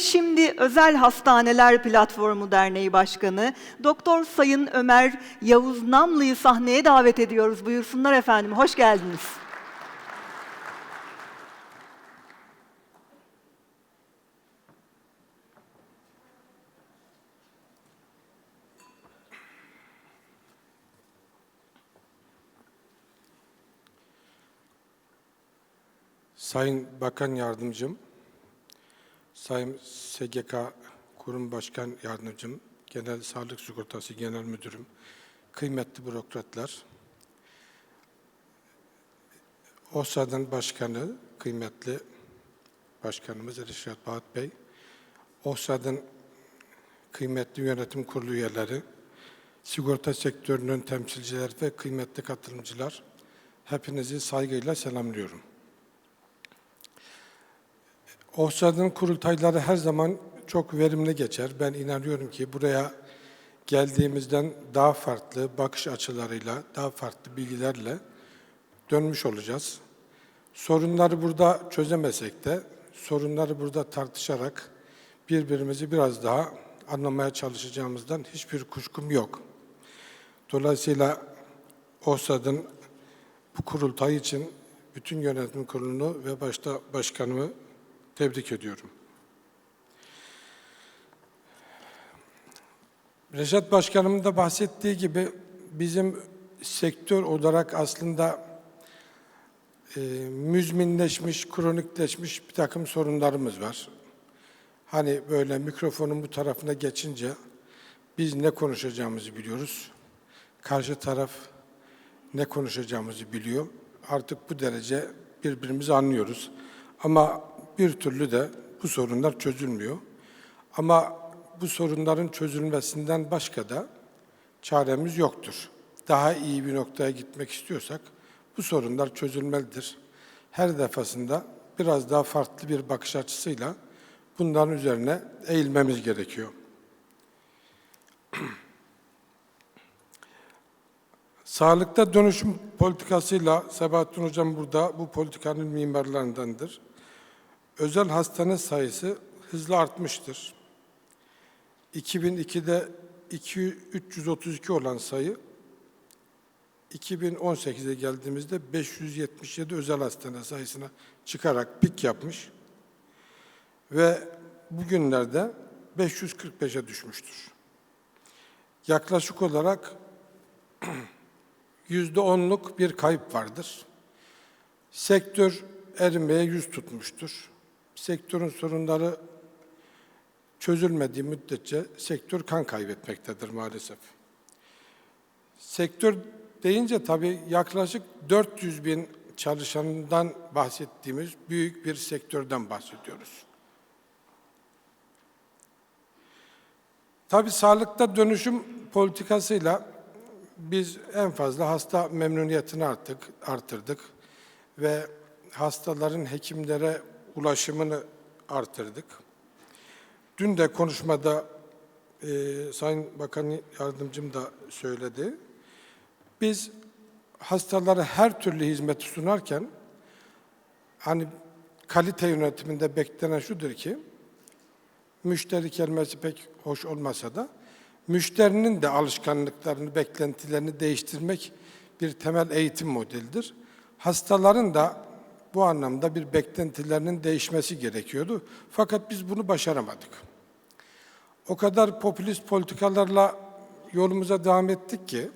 Şimdi Özel Hastaneler Platformu Derneği Başkanı Doktor Sayın Ömer Yavuz Namlı'yı sahneye davet ediyoruz. Buyursunlar efendim. Hoş geldiniz. Sayın Bakan Yardımcım, Sayın SGK Kurum Başkan Yardımcım, Genel Sağlık Sigortası Genel Müdürüm, kıymetli bürokratlar, OSAD'ın başkanı, kıymetli başkanımız Reşat Bahat Bey, OSAD'ın kıymetli yönetim kurulu üyeleri, sigorta sektörünün temsilcileri ve kıymetli katılımcılar, hepinizi saygıyla selamlıyorum. OHSAD'ın kurultayları her zaman çok verimli geçer. Ben inanıyorum ki buraya geldiğimizden daha farklı bakış açılarıyla, daha farklı bilgilerle dönmüş olacağız. Sorunları burada çözemesek de, sorunları burada tartışarak birbirimizi biraz daha anlamaya çalışacağımızdan hiçbir kuşkum yok. Dolayısıyla OHSAD'ın bu kurultay için bütün yönetim kurulunu ve başta başkanımı tebrik ediyorum. Reşat Başkanımın da bahsettiği gibi bizim sektör olarak aslında e, müzminleşmiş, kronikleşmiş bir takım sorunlarımız var. Hani böyle mikrofonun bu tarafına geçince biz ne konuşacağımızı biliyoruz. Karşı taraf ne konuşacağımızı biliyor. Artık bu derece birbirimizi anlıyoruz. Ama bir türlü de bu sorunlar çözülmüyor. Ama bu sorunların çözülmesinden başka da çaremiz yoktur. Daha iyi bir noktaya gitmek istiyorsak bu sorunlar çözülmelidir. Her defasında biraz daha farklı bir bakış açısıyla bunların üzerine eğilmemiz gerekiyor. Sağlıkta dönüşüm politikasıyla Sebahattin Hocam burada bu politikanın mimarlarındandır. Özel hastane sayısı hızla artmıştır. 2002'de 200 332 olan sayı 2018'e geldiğimizde 577 özel hastane sayısına çıkarak pik yapmış ve bugünlerde 545'e düşmüştür. Yaklaşık olarak yüzde onluk bir kayıp vardır. Sektör erimeye yüz tutmuştur. Sektörün sorunları çözülmediği müddetçe sektör kan kaybetmektedir maalesef. Sektör deyince tabii yaklaşık 400 bin çalışanından bahsettiğimiz büyük bir sektörden bahsediyoruz. Tabii sağlıkta dönüşüm politikasıyla biz en fazla hasta memnuniyetini arttık, artırdık ve hastaların hekimlere ulaşımını artırdık. Dün de konuşmada e, Sayın Bakan Yardımcım da söyledi. Biz hastalara her türlü hizmeti sunarken hani kalite yönetiminde beklenen şudur ki müşteri kelimesi pek hoş olmasa da müşterinin de alışkanlıklarını, beklentilerini değiştirmek bir temel eğitim modelidir. Hastaların da bu anlamda bir beklentilerinin değişmesi gerekiyordu. Fakat biz bunu başaramadık. O kadar popülist politikalarla yolumuza devam ettik ki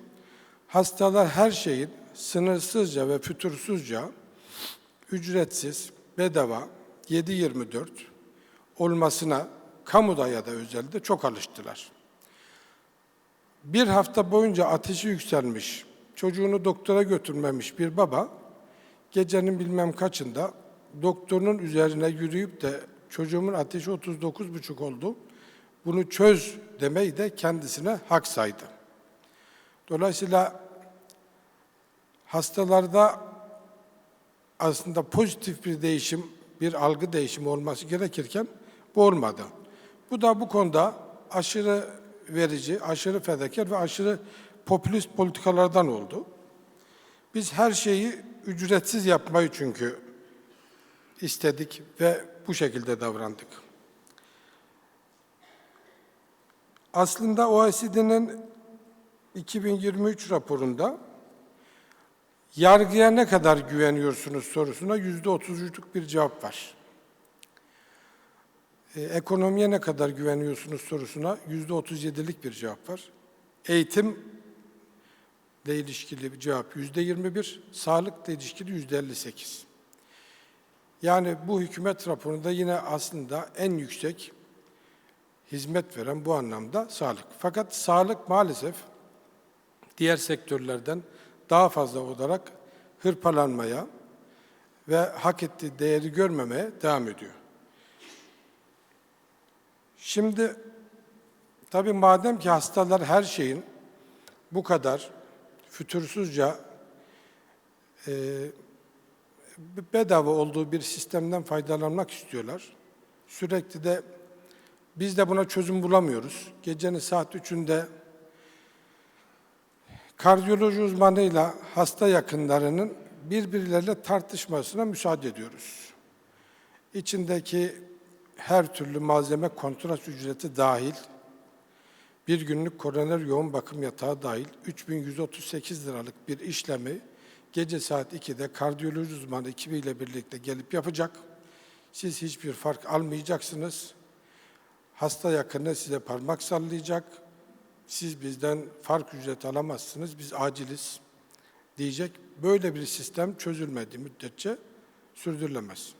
hastalar her şeyin sınırsızca ve fütursuzca ücretsiz, bedava, 7-24 olmasına kamuda ya da özelde çok alıştılar. Bir hafta boyunca ateşi yükselmiş, çocuğunu doktora götürmemiş bir baba, gecenin bilmem kaçında doktorun üzerine yürüyüp de çocuğumun ateşi 39,5 oldu, bunu çöz demeyi de kendisine hak saydı. Dolayısıyla hastalarda aslında pozitif bir değişim, bir algı değişimi olması gerekirken bu olmadı. Bu da bu konuda aşırı verici, aşırı fedakar ve aşırı popülist politikalardan oldu. Biz her şeyi ücretsiz yapmayı çünkü istedik ve bu şekilde davrandık. Aslında OECD'nin 2023 raporunda yargıya ne kadar güveniyorsunuz sorusuna yüzde otuzluk bir cevap var. E, ekonomiye ne kadar güveniyorsunuz sorusuna yüzde otuz yedilik bir cevap var. Eğitim ile ilişkili cevap yüzde yirmi bir, sağlıkla ilişkili yüzde elli sekiz. Yani bu hükümet raporunda yine aslında en yüksek hizmet veren bu anlamda sağlık. Fakat sağlık maalesef diğer sektörlerden daha fazla olarak hırpalanmaya ve hak ettiği değeri görmemeye devam ediyor. Şimdi tabii madem ki hastalar her şeyin bu kadar fütursuzca e, bedava olduğu bir sistemden faydalanmak istiyorlar. Sürekli de biz de buna çözüm bulamıyoruz. Gecenin saat 3'ünde kardiyoloji uzmanıyla hasta yakınlarının birbirleriyle tartışmasına müsaade ediyoruz. İçindeki her türlü malzeme kontrat ücreti dahil, bir günlük koroner yoğun bakım yatağı dahil 3138 liralık bir işlemi gece saat 2'de kardiyoloji uzmanı ekibiyle birlikte gelip yapacak. Siz hiçbir fark almayacaksınız. Hasta yakını size parmak sallayacak. Siz bizden fark ücreti alamazsınız, biz aciliz diyecek. Böyle bir sistem çözülmediği müddetçe sürdürülemez.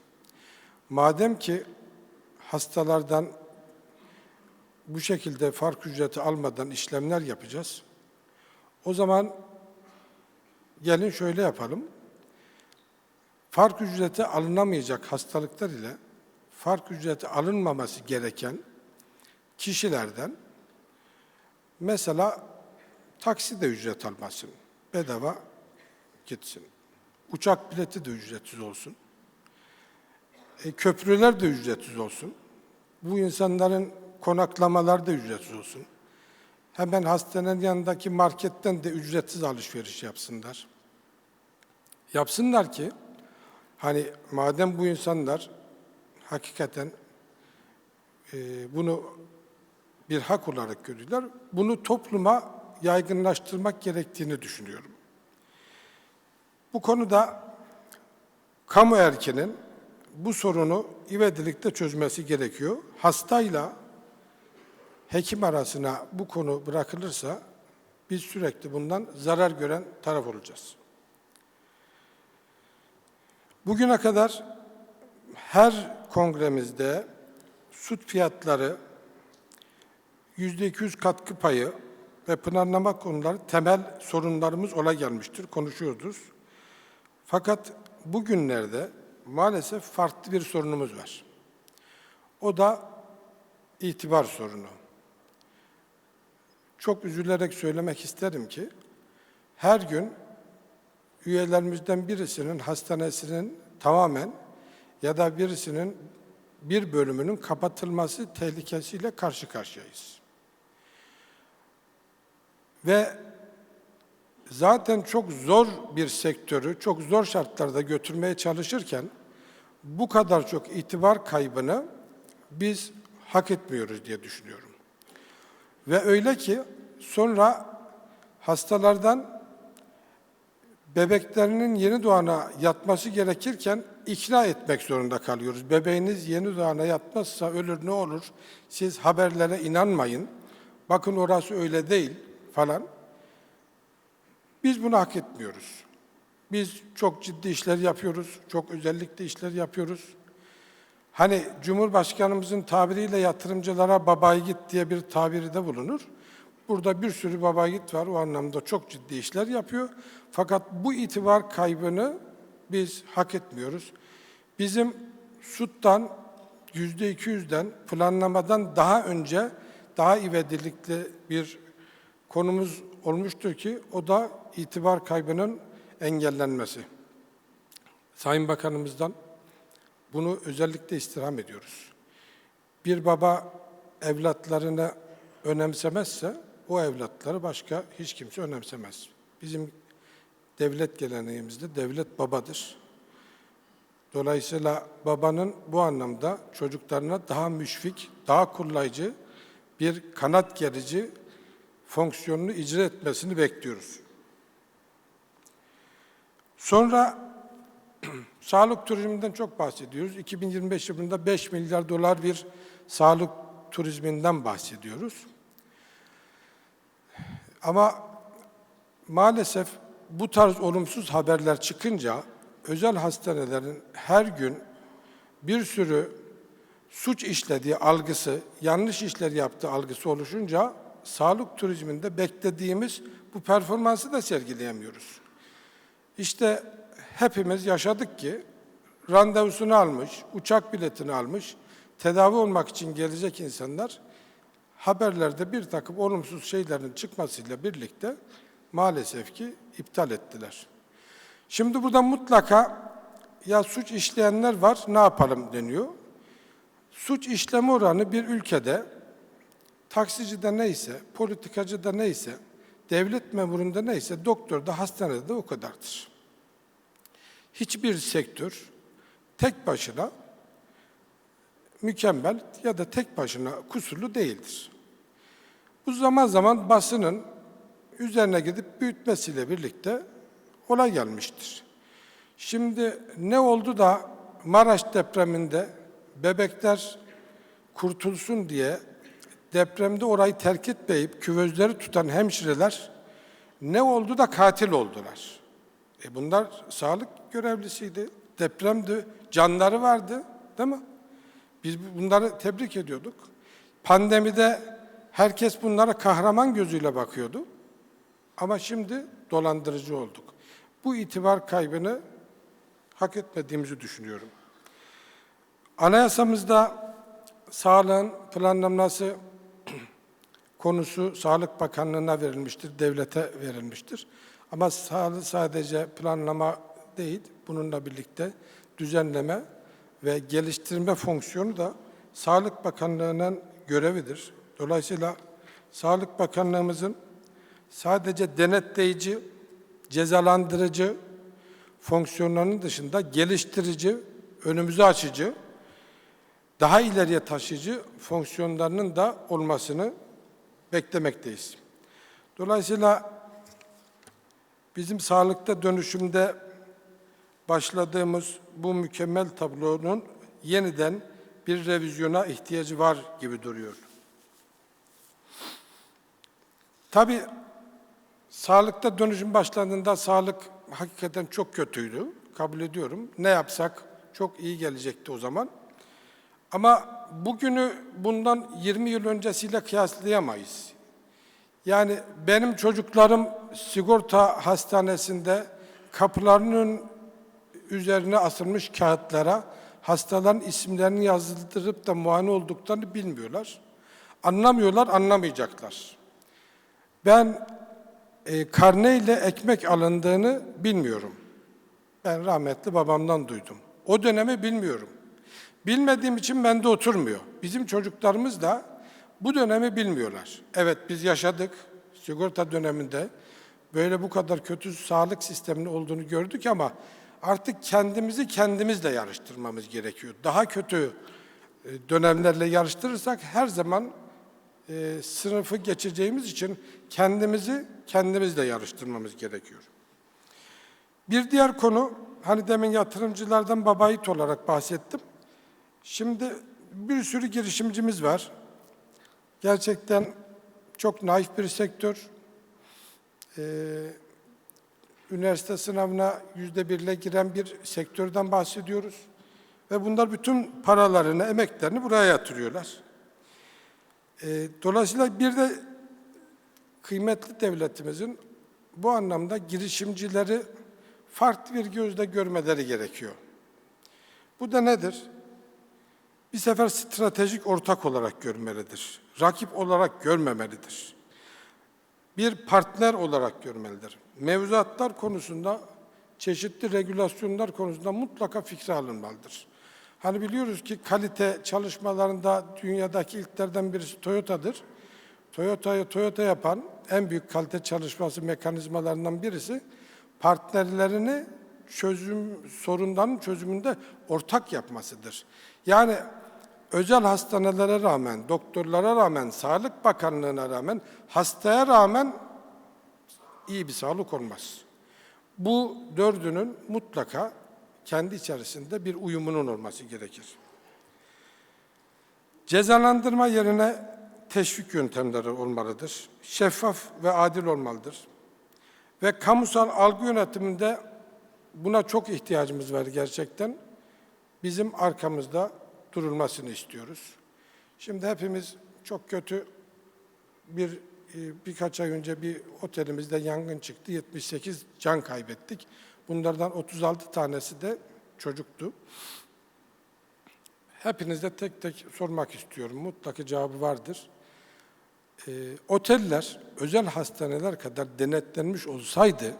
Madem ki hastalardan bu şekilde fark ücreti almadan işlemler yapacağız, o zaman gelin şöyle yapalım. Fark ücreti alınamayacak hastalıklar ile fark ücreti alınmaması gereken kişilerden mesela taksi de ücret almasın, bedava gitsin. Uçak bileti de ücretsiz olsun. E, köprüler de ücretsiz olsun. Bu insanların konaklamalar da ücretsiz olsun. Hemen hastanenin yanındaki marketten de ücretsiz alışveriş yapsınlar. Yapsınlar ki hani madem bu insanlar hakikaten e, bunu bir hak olarak görüyorlar, bunu topluma yaygınlaştırmak gerektiğini düşünüyorum. Bu konuda kamu erkinin bu sorunu ivedilikte çözmesi gerekiyor. Hastayla hekim arasına bu konu bırakılırsa biz sürekli bundan zarar gören taraf olacağız. Bugüne kadar her kongremizde süt fiyatları, yüzde 200 katkı payı ve planlama konuları temel sorunlarımız ola gelmiştir, konuşuyoruz. Fakat bugünlerde maalesef farklı bir sorunumuz var. O da itibar sorunu. Çok üzülerek söylemek isterim ki her gün üyelerimizden birisinin hastanesinin tamamen ya da birisinin bir bölümünün kapatılması tehlikesiyle karşı karşıyayız. Ve zaten çok zor bir sektörü, çok zor şartlarda götürmeye çalışırken bu kadar çok itibar kaybını biz hak etmiyoruz diye düşünüyorum. Ve öyle ki sonra hastalardan bebeklerinin yeni doğana yatması gerekirken ikna etmek zorunda kalıyoruz. Bebeğiniz yeni doğana yatmazsa ölür ne olur? Siz haberlere inanmayın. Bakın orası öyle değil falan. Biz bunu hak etmiyoruz. Biz çok ciddi işler yapıyoruz, çok özellikle işler yapıyoruz. Hani Cumhurbaşkanımızın tabiriyle yatırımcılara babayı git diye bir tabiri de bulunur. Burada bir sürü babayit var, o anlamda çok ciddi işler yapıyor. Fakat bu itibar kaybını biz hak etmiyoruz. Bizim SUT'tan yüzde 200'den planlamadan daha önce daha ivedilikli bir konumuz olmuştur ki o da itibar kaybının engellenmesi. Sayın Bakanımızdan bunu özellikle istirham ediyoruz. Bir baba evlatlarını önemsemezse o evlatları başka hiç kimse önemsemez. Bizim devlet geleneğimizde devlet babadır. Dolayısıyla babanın bu anlamda çocuklarına daha müşfik, daha kullayıcı bir kanat gerici fonksiyonunu icra etmesini bekliyoruz. Sonra sağlık turizminden çok bahsediyoruz. 2025 yılında 5 milyar dolar bir sağlık turizminden bahsediyoruz. Ama maalesef bu tarz olumsuz haberler çıkınca özel hastanelerin her gün bir sürü suç işlediği algısı, yanlış işler yaptığı algısı oluşunca sağlık turizminde beklediğimiz bu performansı da sergileyemiyoruz. İşte hepimiz yaşadık ki randevusunu almış, uçak biletini almış, tedavi olmak için gelecek insanlar haberlerde bir takım olumsuz şeylerin çıkmasıyla birlikte maalesef ki iptal ettiler. Şimdi burada mutlaka ya suç işleyenler var ne yapalım deniyor. Suç işleme oranı bir ülkede taksicide neyse, politikacıda neyse, devlet memurunda neyse, doktorda, hastanede de o kadardır. Hiçbir sektör tek başına mükemmel ya da tek başına kusurlu değildir. Bu zaman zaman basının üzerine gidip büyütmesiyle birlikte olay gelmiştir. Şimdi ne oldu da Maraş depreminde bebekler kurtulsun diye depremde orayı terk etmeyip küvezleri tutan hemşireler ne oldu da katil oldular? E bunlar sağlık görevlisiydi. Depremdi, canları vardı, değil mi? Biz bunları tebrik ediyorduk. Pandemide herkes bunlara kahraman gözüyle bakıyordu. Ama şimdi dolandırıcı olduk. Bu itibar kaybını hak etmediğimizi düşünüyorum. Anayasamızda sağlığın planlaması konusu Sağlık Bakanlığı'na verilmiştir, devlete verilmiştir. Ama sadece planlama değil, bununla birlikte düzenleme ve geliştirme fonksiyonu da Sağlık Bakanlığı'nın görevidir. Dolayısıyla Sağlık Bakanlığımızın sadece denetleyici, cezalandırıcı fonksiyonlarının dışında geliştirici, önümüzü açıcı, daha ileriye taşıyıcı fonksiyonlarının da olmasını beklemekteyiz. Dolayısıyla bizim sağlıkta dönüşümde başladığımız bu mükemmel tablonun yeniden bir revizyona ihtiyacı var gibi duruyor. Tabii sağlıkta dönüşüm başlandığında sağlık hakikaten çok kötüydü. Kabul ediyorum. Ne yapsak çok iyi gelecekti o zaman. Ama bugünü bundan 20 yıl öncesiyle kıyaslayamayız. Yani benim çocuklarım sigorta hastanesinde kapılarının üzerine asılmış kağıtlara hastaların isimlerini yazdırıp da muayene olduklarını bilmiyorlar. Anlamıyorlar, anlamayacaklar. Ben e, karneyle ekmek alındığını bilmiyorum. Ben rahmetli babamdan duydum. O dönemi bilmiyorum. Bilmediğim için bende oturmuyor. Bizim çocuklarımız da bu dönemi bilmiyorlar. Evet biz yaşadık sigorta döneminde. Böyle bu kadar kötü sağlık sisteminin olduğunu gördük ama artık kendimizi kendimizle yarıştırmamız gerekiyor. Daha kötü e, dönemlerle yarıştırırsak her zaman e, sınıfı geçeceğimiz için kendimizi kendimizle yarıştırmamız gerekiyor. Bir diğer konu, hani demin yatırımcılardan babayit olarak bahsettim. Şimdi bir sürü girişimcimiz var. Gerçekten çok naif bir sektör. Ee, üniversite sınavına yüzde birle giren bir sektörden bahsediyoruz. Ve bunlar bütün paralarını, emeklerini buraya yatırıyorlar. Ee, dolayısıyla bir de kıymetli devletimizin bu anlamda girişimcileri farklı bir gözle görmeleri gerekiyor. Bu da nedir? Bir sefer stratejik ortak olarak görmelidir. Rakip olarak görmemelidir. Bir partner olarak görmelidir. Mevzuatlar konusunda, çeşitli regülasyonlar konusunda mutlaka fikri alınmalıdır. Hani biliyoruz ki kalite çalışmalarında dünyadaki ilklerden birisi Toyota'dır. Toyota'yı Toyota yapan en büyük kalite çalışması mekanizmalarından birisi partnerlerini çözüm sorunların çözümünde ortak yapmasıdır. Yani özel hastanelere rağmen, doktorlara rağmen, Sağlık Bakanlığı'na rağmen, hastaya rağmen iyi bir sağlık olmaz. Bu dördünün mutlaka kendi içerisinde bir uyumunun olması gerekir. Cezalandırma yerine teşvik yöntemleri olmalıdır. Şeffaf ve adil olmalıdır. Ve kamusal algı yönetiminde buna çok ihtiyacımız var gerçekten. Bizim arkamızda durulmasını istiyoruz. Şimdi hepimiz çok kötü bir e, birkaç ay önce bir otelimizde yangın çıktı. 78 can kaybettik. Bunlardan 36 tanesi de çocuktu. Hepinize tek tek sormak istiyorum. Mutlaka cevabı vardır. E, oteller, özel hastaneler kadar denetlenmiş olsaydı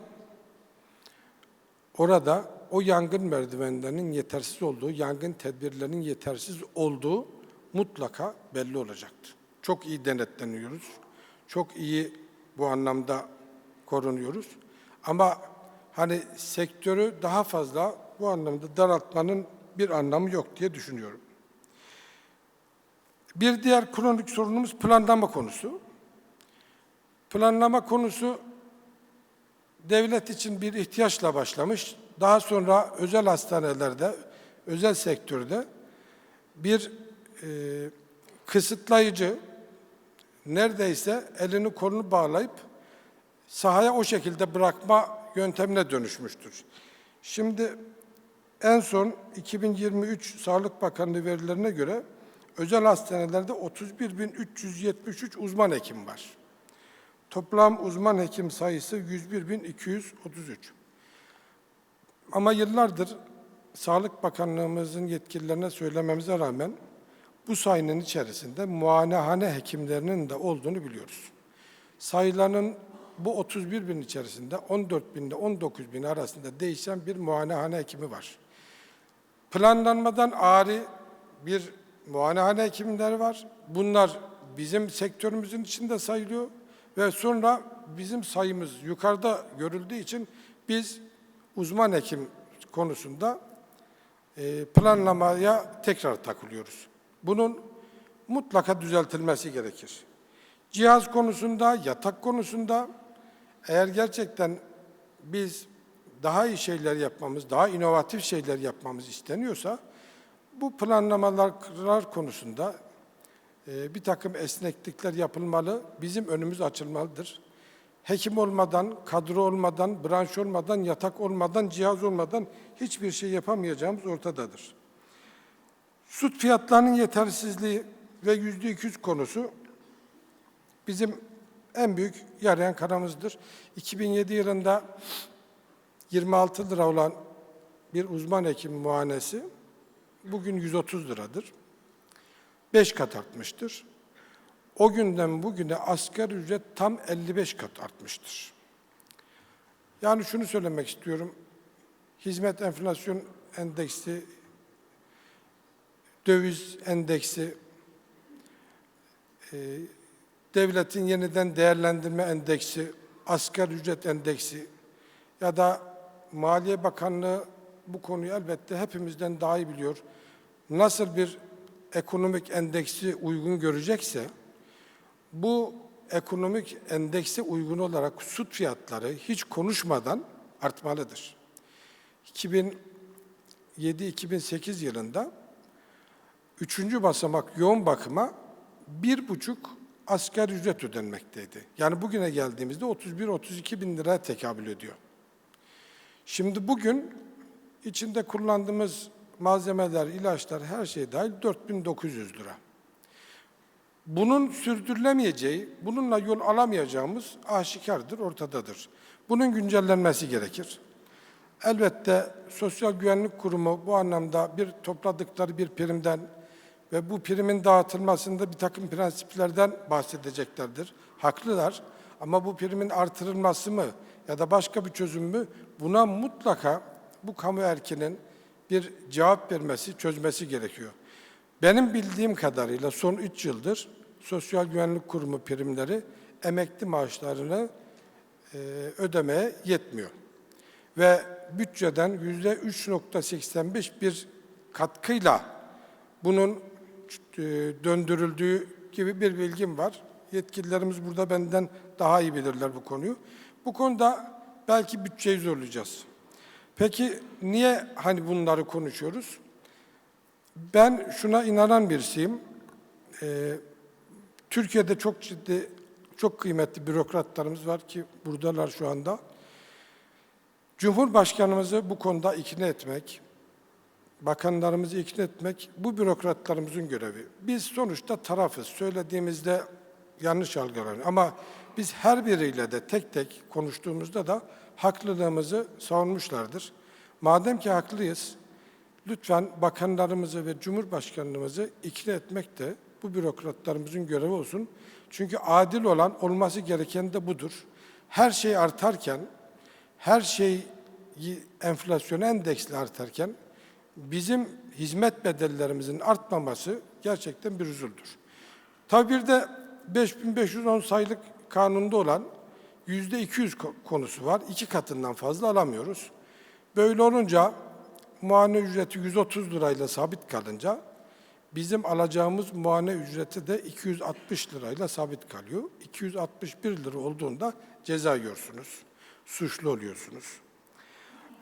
orada o yangın merdivenlerinin yetersiz olduğu, yangın tedbirlerinin yetersiz olduğu mutlaka belli olacaktı. Çok iyi denetleniyoruz. Çok iyi bu anlamda korunuyoruz. Ama hani sektörü daha fazla bu anlamda daraltmanın bir anlamı yok diye düşünüyorum. Bir diğer kronik sorunumuz planlama konusu. Planlama konusu devlet için bir ihtiyaçla başlamış. Daha sonra özel hastanelerde, özel sektörde bir e, kısıtlayıcı, neredeyse elini kolunu bağlayıp sahaya o şekilde bırakma yöntemine dönüşmüştür. Şimdi en son 2023 Sağlık Bakanlığı verilerine göre özel hastanelerde 31.373 uzman hekim var. Toplam uzman hekim sayısı 101.233. Ama yıllardır Sağlık Bakanlığımızın yetkililerine söylememize rağmen bu sayının içerisinde muayenehane hekimlerinin de olduğunu biliyoruz. Sayıların bu 31 bin içerisinde 14 bin ile 19 bin arasında değişen bir muayenehane hekimi var. Planlanmadan ari bir muayenehane hekimleri var. Bunlar bizim sektörümüzün içinde sayılıyor ve sonra bizim sayımız yukarıda görüldüğü için biz uzman hekim konusunda e, planlamaya tekrar takılıyoruz. Bunun mutlaka düzeltilmesi gerekir. Cihaz konusunda, yatak konusunda eğer gerçekten biz daha iyi şeyler yapmamız, daha inovatif şeyler yapmamız isteniyorsa bu planlamalar konusunda e, bir takım esneklikler yapılmalı, bizim önümüz açılmalıdır. Hekim olmadan, kadro olmadan, branş olmadan, yatak olmadan, cihaz olmadan hiçbir şey yapamayacağımız ortadadır. Süt fiyatlarının yetersizliği ve yüzde 200 konusu bizim en büyük yarayan kanamızdır. 2007 yılında 26 lira olan bir uzman hekim muayenesi bugün 130 liradır. 5 kat artmıştır. O günden bugüne asgari ücret tam 55 kat artmıştır. Yani şunu söylemek istiyorum. Hizmet enflasyon endeksi, döviz endeksi, e, devletin yeniden değerlendirme endeksi, asgari ücret endeksi ya da Maliye Bakanlığı bu konuyu elbette hepimizden daha iyi biliyor. Nasıl bir ekonomik endeksi uygun görecekse, bu ekonomik endekse uygun olarak süt fiyatları hiç konuşmadan artmalıdır. 2007-2008 yılında üçüncü basamak yoğun bakıma bir buçuk asgari ücret ödenmekteydi. Yani bugüne geldiğimizde 31-32 bin liraya tekabül ediyor. Şimdi bugün içinde kullandığımız malzemeler, ilaçlar, her şey dahil 4900 lira. Bunun sürdürülemeyeceği, bununla yol alamayacağımız aşikardır, ortadadır. Bunun güncellenmesi gerekir. Elbette Sosyal Güvenlik Kurumu bu anlamda bir topladıkları bir primden ve bu primin dağıtılmasında bir takım prensiplerden bahsedeceklerdir. Haklılar ama bu primin artırılması mı ya da başka bir çözüm mü buna mutlaka bu kamu erkinin bir cevap vermesi, çözmesi gerekiyor. Benim bildiğim kadarıyla son 3 yıldır Sosyal Güvenlik Kurumu primleri emekli maaşlarını e, ödemeye yetmiyor. Ve bütçeden yüzde 3.85 bir katkıyla bunun e, döndürüldüğü gibi bir bilgim var. Yetkililerimiz burada benden daha iyi bilirler bu konuyu. Bu konuda belki bütçeyi zorlayacağız. Peki niye hani bunları konuşuyoruz? Ben şuna inanan birisiyim. Ee, Türkiye'de çok ciddi, çok kıymetli bürokratlarımız var ki buradalar şu anda. Cumhurbaşkanımızı bu konuda ikna etmek, bakanlarımızı ikna etmek bu bürokratlarımızın görevi. Biz sonuçta tarafız. Söylediğimizde yanlış algılanıyor. Ama biz her biriyle de tek tek konuştuğumuzda da haklılığımızı savunmuşlardır. Madem ki haklıyız, lütfen bakanlarımızı ve cumhurbaşkanımızı ikna etmek de bu bürokratlarımızın görevi olsun. Çünkü adil olan olması gereken de budur. Her şey artarken, her şey enflasyon endeksli artarken bizim hizmet bedellerimizin artmaması gerçekten bir üzüldür. Tabi bir de 5510 sayılık kanunda olan yüzde 200 ko- konusu var. İki katından fazla alamıyoruz. Böyle olunca muayene ücreti 130 lirayla sabit kalınca bizim alacağımız muayene ücreti de 260 lirayla sabit kalıyor. 261 lira olduğunda ceza yiyorsunuz. Suçlu oluyorsunuz.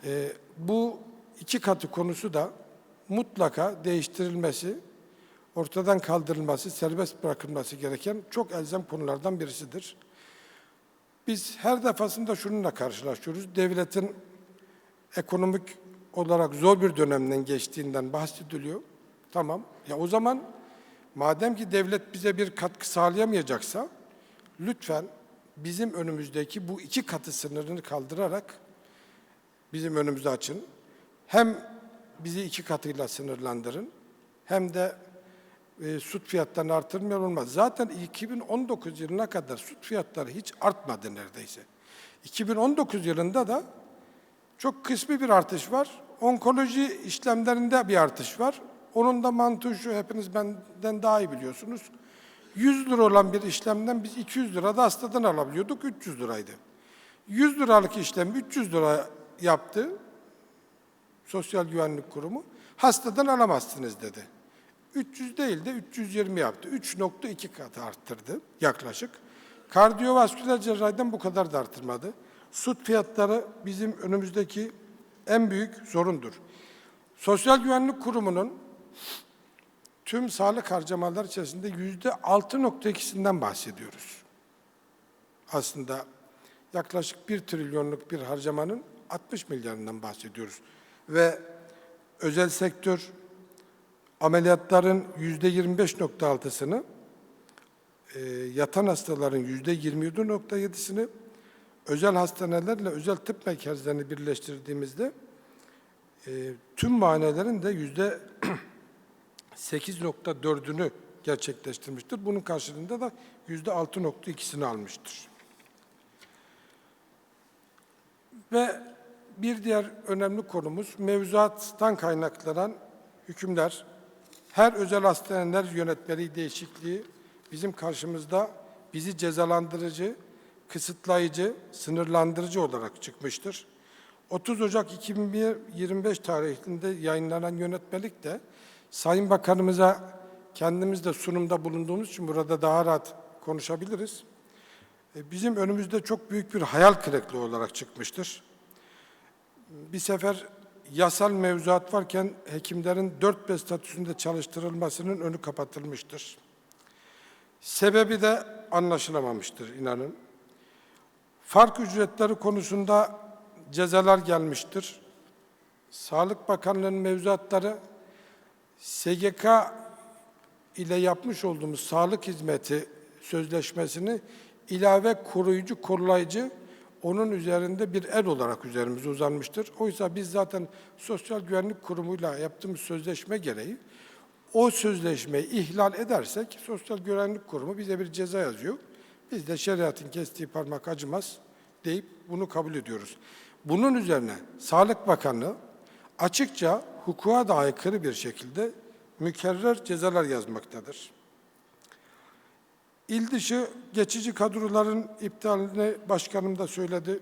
Ee, bu iki katı konusu da mutlaka değiştirilmesi, ortadan kaldırılması, serbest bırakılması gereken çok elzem konulardan birisidir. Biz her defasında şununla karşılaşıyoruz. Devletin ekonomik olarak zor bir dönemden geçtiğinden bahsediliyor. Tamam. Ya o zaman madem ki devlet bize bir katkı sağlayamayacaksa lütfen bizim önümüzdeki bu iki katı sınırını kaldırarak bizim önümüzü açın. Hem bizi iki katıyla sınırlandırın hem de e, süt fiyatlarını artırmayan olmaz. Zaten 2019 yılına kadar süt fiyatları hiç artmadı neredeyse. 2019 yılında da çok kısmi bir artış var. Onkoloji işlemlerinde bir artış var. Onun da mantığı şu, hepiniz benden daha iyi biliyorsunuz. 100 lira olan bir işlemden biz 200 lirada hastadan alabiliyorduk, 300 liraydı. 100 liralık işlem 300 lira yaptı Sosyal Güvenlik Kurumu. Hastadan alamazsınız dedi. 300 değil de 320 yaptı. 3.2 kat arttırdı yaklaşık. Kardiyovasküler cerrahiden bu kadar da arttırmadı. Süt fiyatları bizim önümüzdeki en büyük sorundur. Sosyal Güvenlik Kurumu'nun tüm sağlık harcamalar içerisinde yüzde 6.2'sinden bahsediyoruz. Aslında yaklaşık 1 trilyonluk bir harcamanın 60 milyarından bahsediyoruz. Ve özel sektör ameliyatların yüzde 25.6'sını, e, yatan hastaların yüzde 27.7'sini, özel hastanelerle özel tıp merkezlerini birleştirdiğimizde e, tüm muayenelerin de yüzde 8.4'ünü gerçekleştirmiştir. Bunun karşılığında da yüzde 6.2'sini almıştır. Ve bir diğer önemli konumuz mevzuattan kaynaklanan hükümler. Her özel hastaneler yönetmeliği değişikliği bizim karşımızda bizi cezalandırıcı, kısıtlayıcı, sınırlandırıcı olarak çıkmıştır. 30 Ocak 2025 tarihinde yayınlanan yönetmelik de Sayın Bakanımıza kendimiz de sunumda bulunduğumuz için burada daha rahat konuşabiliriz. E, Bizim önümüzde çok büyük bir hayal kırıklığı olarak çıkmıştır. Bir sefer yasal mevzuat varken hekimlerin 4-5 statüsünde çalıştırılmasının önü kapatılmıştır. Sebebi de anlaşılamamıştır inanın. Fark ücretleri konusunda cezalar gelmiştir. Sağlık Bakanlığı'nın mevzuatları SGK ile yapmış olduğumuz sağlık hizmeti sözleşmesini ilave koruyucu, korulayıcı onun üzerinde bir el olarak üzerimize uzanmıştır. Oysa biz zaten Sosyal Güvenlik Kurumu'yla yaptığımız sözleşme gereği o sözleşmeyi ihlal edersek Sosyal Güvenlik Kurumu bize bir ceza yazıyor. Biz de şeriatın kestiği parmak acımaz deyip bunu kabul ediyoruz. Bunun üzerine Sağlık Bakanlığı açıkça hukuka da aykırı bir şekilde mükerrer cezalar yazmaktadır. İl dışı geçici kadroların iptalini başkanım da söyledi.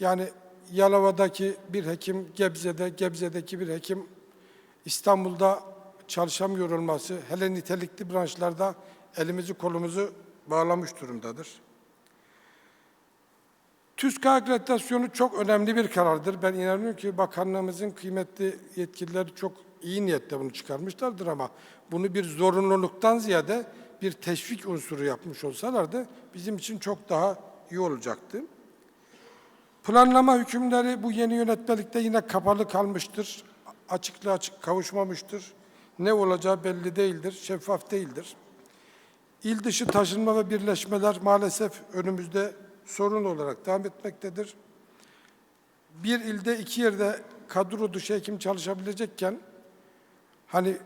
Yani Yalova'daki bir hekim Gebze'de, Gebze'deki bir hekim İstanbul'da çalışamıyor olması, hele nitelikli branşlarda elimizi kolumuzu bağlamış durumdadır. TÜSK akreditasyonu çok önemli bir karardır. Ben inanıyorum ki bakanlığımızın kıymetli yetkilileri çok iyi niyetle bunu çıkarmışlardır ama bunu bir zorunluluktan ziyade bir teşvik unsuru yapmış olsalardı bizim için çok daha iyi olacaktı. Planlama hükümleri bu yeni yönetmelikte yine kapalı kalmıştır. Açıklığa açık kavuşmamıştır. Ne olacağı belli değildir, şeffaf değildir. İl dışı taşınma ve birleşmeler maalesef önümüzde sorun olarak devam etmektedir. Bir ilde iki yerde kadro dışı hekim çalışabilecekken hani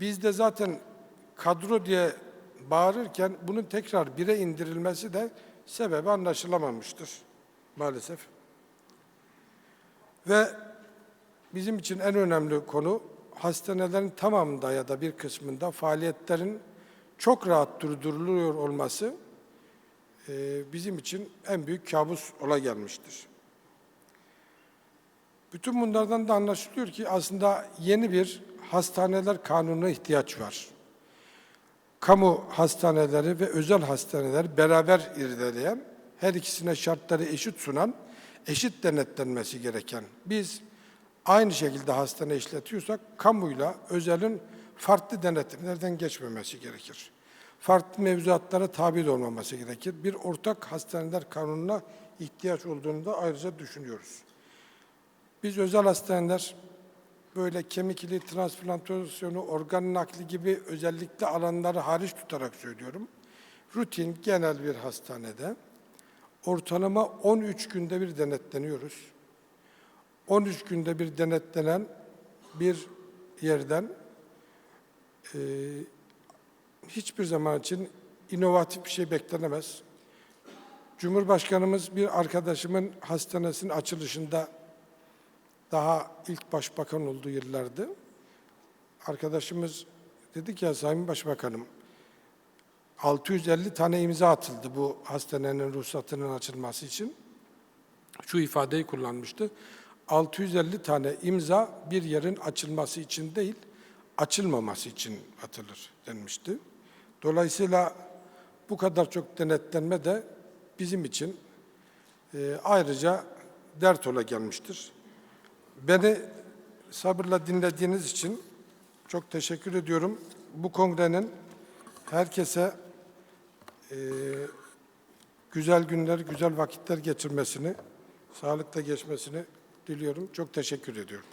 bizde zaten kadro diye bağırırken bunun tekrar bire indirilmesi de sebebi anlaşılamamıştır maalesef. Ve bizim için en önemli konu hastanelerin tamamında ya da bir kısmında faaliyetlerin çok rahat durduruluyor olması e, bizim için en büyük kabus ola gelmiştir. Bütün bunlardan da anlaşılıyor ki aslında yeni bir hastaneler kanununa ihtiyaç var. Kamu hastaneleri ve özel hastaneler beraber irdeleyen, her ikisine şartları eşit sunan, eşit denetlenmesi gereken. Biz aynı şekilde hastane işletiyorsak kamuyla özelin farklı denetimlerden geçmemesi gerekir. Farklı mevzuatlara tabi olmaması gerekir. Bir ortak hastaneler kanununa ihtiyaç olduğunu da ayrıca düşünüyoruz. Biz özel hastaneler böyle kemik iliği transplantasyonu, organ nakli gibi özellikle alanları hariç tutarak söylüyorum. Rutin genel bir hastanede ortalama 13 günde bir denetleniyoruz. 13 günde bir denetlenen bir yerden e, hiçbir zaman için inovatif bir şey beklenemez. Cumhurbaşkanımız bir arkadaşımın hastanesinin açılışında daha ilk başbakan olduğu yıllardı. Arkadaşımız dedi ki ya Sayın Başbakanım 650 tane imza atıldı bu hastanenin ruhsatının açılması için. Şu ifadeyi kullanmıştı. 650 tane imza bir yerin açılması için değil, açılmaması için atılır denmişti. Dolayısıyla bu kadar çok denetlenme de bizim için e, ayrıca dert ola gelmiştir. Beni sabırla dinlediğiniz için çok teşekkür ediyorum. Bu kongrenin herkese e, güzel günler, güzel vakitler geçirmesini, sağlıkla geçmesini diliyorum. Çok teşekkür ediyorum.